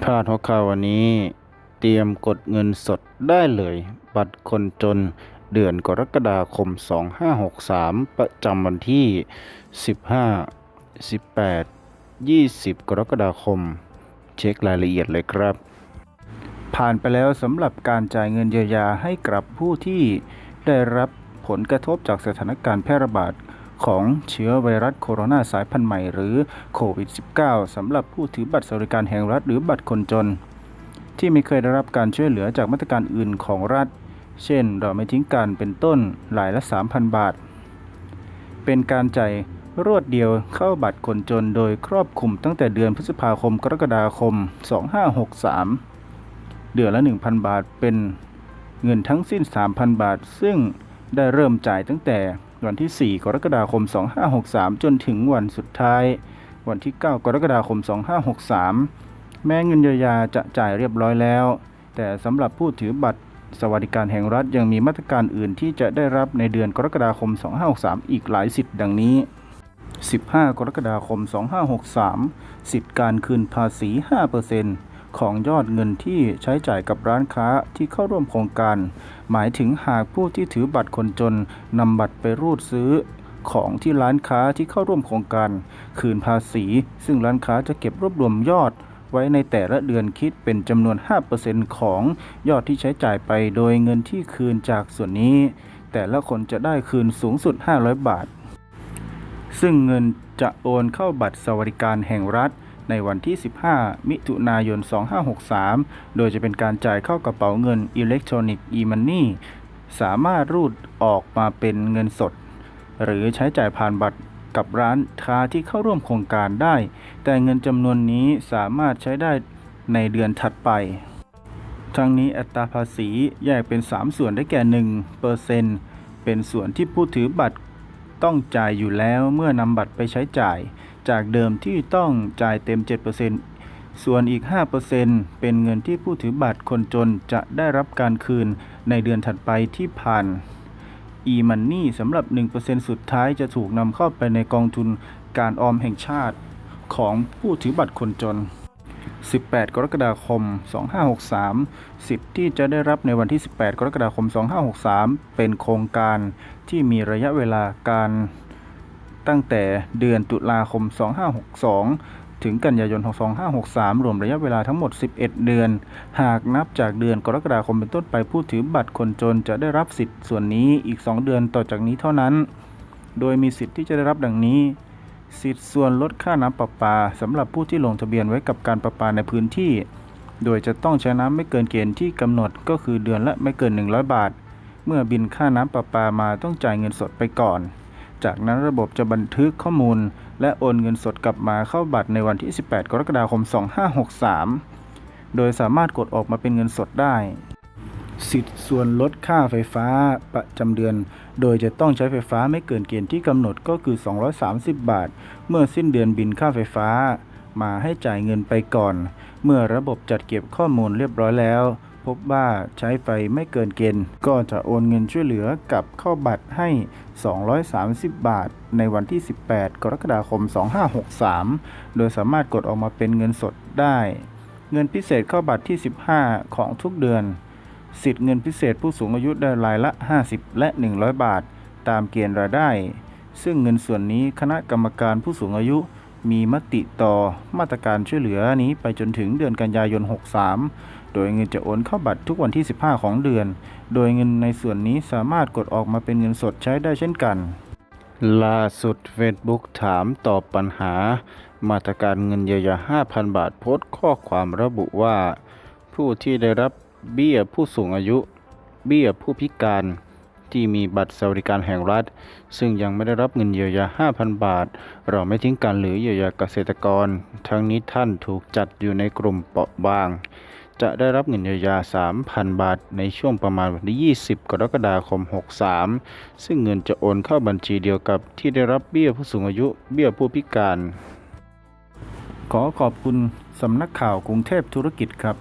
พลาดหัวข่าววันนี้ เตรียมกดเงินสดได้เลย บัตรคนจนเดือนกรกฎาคม 2563 ประจำวันที่ 15 18 20 กรกฎาคม เช็ครายละเอียดเลยครับ ผ่านไปแล้วสำหรับการจ่ายเงินเยียวยาให้กับผู้ที่ได้รับผลกระทบจากสถานการณ์แพร่ระบาด ของเชื้อไวรัสโคโรนาสายพันธุ์ใหม่หรือโควิด -19 สำหรับผู้ถือบัตรสวัสดิการแห่งรัฐหรือบัตรคนจน ที่ไม่เคยได้รับการช่วยเหลือจากมาตรการอื่นของรัฐ เช่นเราไม่ทิ้งกันเป็นต้นหลายละ 3,000 บาท เป็นการจ่ายรวดเดียวเข้าบัตรคนจนโดยครอบคลุมตั้งแต่เดือนพฤษภาคมกรกฎาคม 2563 เดือนละ 1,000 บาทเป็นเงินทั้งสิ้น 3,000 บาท ซึ่งได้เริ่มจ่ายตั้งแต่ วันที่ 4 กรกฎาคม 2563 จนถึงวันสุดท้าย วันที่ 9 กรกฎาคม 2563 แม้เงินเยียวยาจะจ่ายเรียบร้อยแล้ว แต่สำหรับผู้ถือบัตรสวัสดิการแห่งรัฐยังมีมาตรการอื่นที่จะได้รับในเดือนกรกฎาคม 2563 อีกหลายสิทธิ์ดังนี้ 15 กรกฎาคม 2563 สิทธิการคืนภาษี 5% ของยอดเงินที่ใช้จ่ายกับร้านค้าที่เข้าร่วมโครงการ หมายถึงหากผู้ที่ถือบัตรคนจนนำบัตรไปรูดซื้อของที่ร้านค้าที่เข้าร่วมโครงการ คืนภาษี ซึ่งร้านค้าจะเก็บรวบรวมยอดไว้ในแต่ละเดือนคิดเป็นจำนวน 5%ของยอดที่ใช้จ่ายไปโดยเงินที่คืนจากส่วนนี้ แต่ละคนจะได้คืนสูงสุด 500 บาท ซึ่งเงินจะโอนเข้าบัตรสวัสดิการแห่งรัฐ ในวันที่ 15 มิถุนายน 2563 โดยจะเป็นการจ่ายเข้ากระเป๋าเงินอิเล็กทรอนิกส์ e-money สามารถรูดออกมาเป็นเงินสด หรือใช้จ่ายผ่านบัตรกับร้านค้าที่เข้าร่วมโครงการได้ แต่เงินจำนวนนี้สามารถใช้ได้ในเดือนถัดไป ทั้งนี้อัตราภาษีแยกเป็น 3 ส่วนได้แก่1เปอร์เซ็นต์เป็นส่วนที่ผู้ถือบัตรต้องจ่ายอยู่แล้วเมื่อนำบัตรไปใช้จ่าย จากเดิมที่ต้องจ่ายเต็ม 7%ส่วนอีก 5%เป็นเงินที่ผู้ถือบัตรคนจนจะได้รับการคืนในเดือนถัดไปที่ผ่าน e-money สำหรับ 1%สุดท้ายจะถูกนำเข้าไปในกองทุนการออมแห่งชาติของผู้ถือบัตรคนจน 18 กรกฎาคม 2563 สิทธิ์ที่จะได้รับในวันที่ 18 กรกฎาคม 2563 เป็นโครงการที่มีระยะเวลาการ ตั้งแต่เดือนตุลาคม 2562 ถึงกันยายน 2563 รวมระยะเวลาทั้งหมด 11 เดือน หากนับจากเดือนกรกฎาคมเป็นต้นไปผู้ถือบัตรคนจนจะได้รับสิทธิ์ส่วนนี้อีก 2 เดือนต่อจากนี้เท่านั้น โดยมีสิทธิ์ที่จะได้รับดังนี้ สิทธิ์ส่วนลดค่าน้ำประปาสำหรับผู้ที่ลงทะเบียนไว้กับการประปาในพื้นที่ โดยจะต้องใช้น้ำไม่เกินเกณฑ์ที่กำหนดก็คือเดือนละไม่เกิน 100 บาท เมื่อบินค่าน้ำประปามาต้องจ่ายเงินสดไปก่อน จากนั้นระบบจะบันทึกข้อมูล และโอนเงินสดกลับมาเข้าบัตรในวันที่ 18 กรกฎาคม 2563 โดยสามารถกดออกมาเป็นเงินสดได้ สิทธิ์ส่วนลดค่าไฟฟ้าประจำเดือน โดยจะต้องใช้ไฟฟ้าไม่เกินเกณฑ์ที่กำหนดก็คือ 230 บาท เมื่อสิ้นเดือนบินค่าไฟฟ้า มาให้จ่ายเงินไปก่อน เมื่อระบบจัดเก็บข้อมูลเรียบร้อยแล้ว พบว่าใช้ไฟไม่เกินเกณฑ์ ก็จะโอนเงินช่วยเหลือกลับเข้าบัตรให้ 230 บาท ในวันที่ 18 กรกฎาคม 2563 โดยสามารถกดออกมาเป็นเงินสดได้ เงินพิเศษเข้าบัตรที่ 15 ของทุกเดือน สิทธิ์เงินพิเศษผู้สูงอายุได้รายละ 50 และ 100 บาท ตามเกณฑ์รายได้ ซึ่งเงินส่วนนี้คณะกรรมการผู้สูงอายุมีมติต่อมาตรการช่วยเหลือนี้ไปจนถึงเดือนกันยายน 63 โดยเงินจะโอนเข้าบัตรทุกวันที่ 15 ของเดือน โดยเงินในส่วนนี้สามารถกดออกมาเป็นเงินสดใช้ได้เช่นกัน ล่าสุด Facebook ถามตอบปัญหา มาตรการเงินเยียวยา 5,000 บาทโพสต์ข้อความระบุว่า ผู้ที่ได้รับเบี้ยผู้สูงอายุ เบี้ยผู้พิการที่มีบัตรสวัสดิการแห่งรัฐ ซึ่งยังไม่ได้รับเงินเยียวยา 5,000 บาท เราไม่ทิ้งกันหรือเยียวยาเกษตรกร ทั้งนี้ท่านถูกจัดอยู่ในกลุ่มเปราะบาง จะได้รับเงินเยียวยา 3,000 บาท ในช่วงประมาณวันที่ 20 กรกฎาคม 63 ซึ่งเงินจะโอนเข้าบัญชีเดียวกับที่ได้รับเบี้ยผู้สูงอายุ เบี้ยผู้พิการ ขอขอบคุณสำนักข่าวกรุงเทพธุรกิจครับ